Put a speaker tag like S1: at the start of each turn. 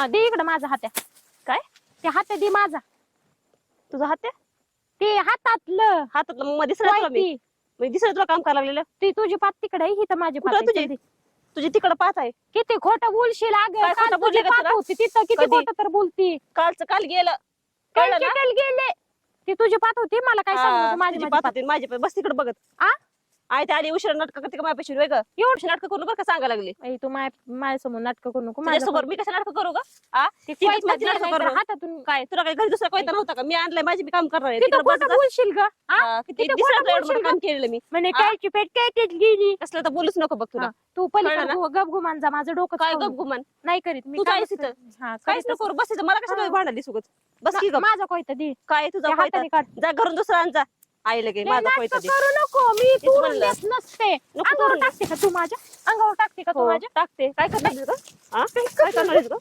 S1: हा, दे इकडं माझा हात्या.
S2: काय?
S1: ते हात्या दे माझा.
S2: तुझा हात आहे
S1: ते हातातलं.
S2: हातातलं मग दिसलं तुला मी.
S1: वायती.
S2: मी दिसलं तुला काम करायला लागलेलं?
S1: ती तुझी पात तिकडे ही तर माझी पात
S2: तुझी?
S1: आहे.
S2: तुझी तिकडं पाच आहे.
S1: किती खोटं बोलशील
S2: काय बोलली का तुला?
S1: होती तिथं किती
S2: कधी?
S1: खोटं तर बोलती.
S2: कालचं काल गेलं. कळलं ना?
S1: गेले. ती तुझी पात होती मला काय सांगू नको, माझी
S2: तुझी
S1: माझी
S2: पाच
S1: पात.
S2: होती, माझी. बस तिकडे बघत.
S1: आ?
S2: आई ते आली उशिरा नाटक करते का माझ्या पेशी वेग एवढी नाटक करू नका सांगायला लागली
S1: ऐ, तू माय माझ्यासमोर नाटक करू नको माझ्या
S2: तुझ्यासमोर मी कसं नाटक करू का आ?
S1: ते
S2: माझी नाटकं करू.
S1: हातातून
S2: काय तुला काही घरी दुसरा कोयता नव्हता का मी आणलाय माझी मी काम करणार आहे
S1: तिथं
S2: तिकडं
S1: खोटं
S2: बसत
S1: बोलशील ग
S2: जा. हा, किती
S1: तिथं
S2: दिसलं
S1: खोटं
S2: तुला एवढं
S1: बोलशील
S2: मोठं काम केलेलं मी
S1: म्हणे
S2: आ?
S1: कायची पेट काय गेली
S2: कसलं तर बोलूच नको बघ तुला
S1: हा, तू
S2: कळलं
S1: पलीकडे
S2: ना?
S1: गपगुमान जा माझं डोकं
S2: काय
S1: खाऊ
S2: गप
S1: नको.
S2: गुमान
S1: नाही करीत मी
S2: तू
S1: कामच. हा,
S2: काहीच
S1: करीतच.
S2: नको करू बसायचं मला कशाला
S1: हा.
S2: भांडायला सुगत बस की गप
S1: माझा कोयता दे
S2: काय तुझा
S1: त्या
S2: कोयता
S1: हाताने काढ.
S2: जा घरून दुसरा आण जा आईला
S1: लय
S2: माझा दे.
S1: करू नको. मी तोडून
S2: म्हणलं.
S1: नसते.
S2: नको
S1: अंगावर टाकते का तू माझ्या? अंगावर टाकते का तू
S2: हो,
S1: माझ्या?
S2: टाकते. काय करणार आहेस ग? हा? काय करणार आहेस ग?